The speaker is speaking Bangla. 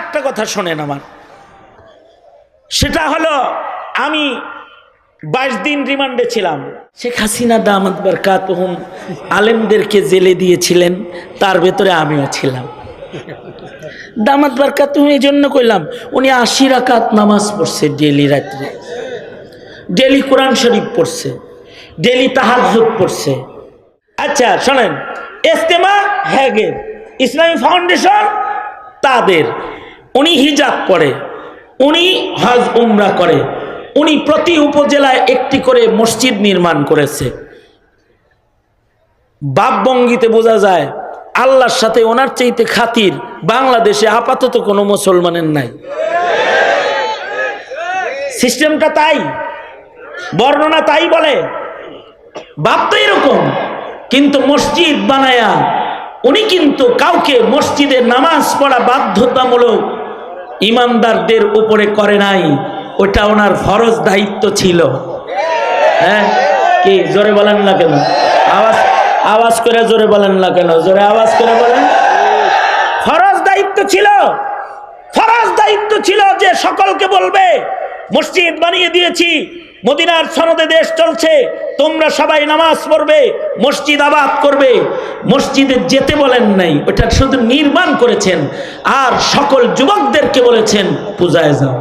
একটা কথা শোনেন আমার। সেটা হলো, আমি বাইশ দিন রিমান্ডে ছিলাম। শেখ হাসিনা দামাত বরকাত আলেমদেরকে জেলে দিয়েছিলেন, তার ভেতরে আমিও ছিলাম। দামাত বরকাত এই জন্য কইলাম, উনি আশি রাকাত নামাজ পড়ছে ডেলি রাত্রে। ডেলি কোরআন শরীফ পড়ছে ডেলি তাহাজুদ পড়ছে। আচ্ছা শোনেন ইস্তেমা হ্যাগের, ইসলামী ফাউন্ডেশন তাদের। উনি হিজাব পড়ে উনি হজ উমরা করে, উনি প্রতি উপজেলায় একটি করে মসজিদ নির্মাণ করেছে। বাপবঙ্গিতে বোঝা যায়, আল্লাহর সাথে ওনার চাইতে খাতির বাংলাদেশে আপাতত কোনো মুসলমানের নাই। সিস্টেমটা তাই, বর্ণনা তাই বলে, বাপ তো এরকম, কিন্তু মসজিদ বানায়া, উনি কিন্তু কাউকে মসজিদে নামাজ পড়া বাধ্যতামূলক ইমানদারদের উপরে করে নাই, ওটা ওনার ফরজ দায়িত্ব ছিল। হ্যাঁ? কি, জোরে বলেন না কেন? আওয়াজ আওয়াজ করে জোরে বলেন না কেন? জোরে আওয়াজ করে বলেন। ফরজ দায়িত্ব ছিল। ফরজ দায়িত্ব ছিল যে সকলকে বলবে, মসজিদ বানিয়ে দিয়েছি মদিনার সনদে দেশ চলছে, তোমরা সবাই নামাজ পড়বে, মসজিদ আবাদ করবে। মসজিদে যেতে বলেন নাই, ওটা শুধু নির্মাণ করেছেন, আর সকল যুবকদেরকে বলেছেন, পূজায় যাও।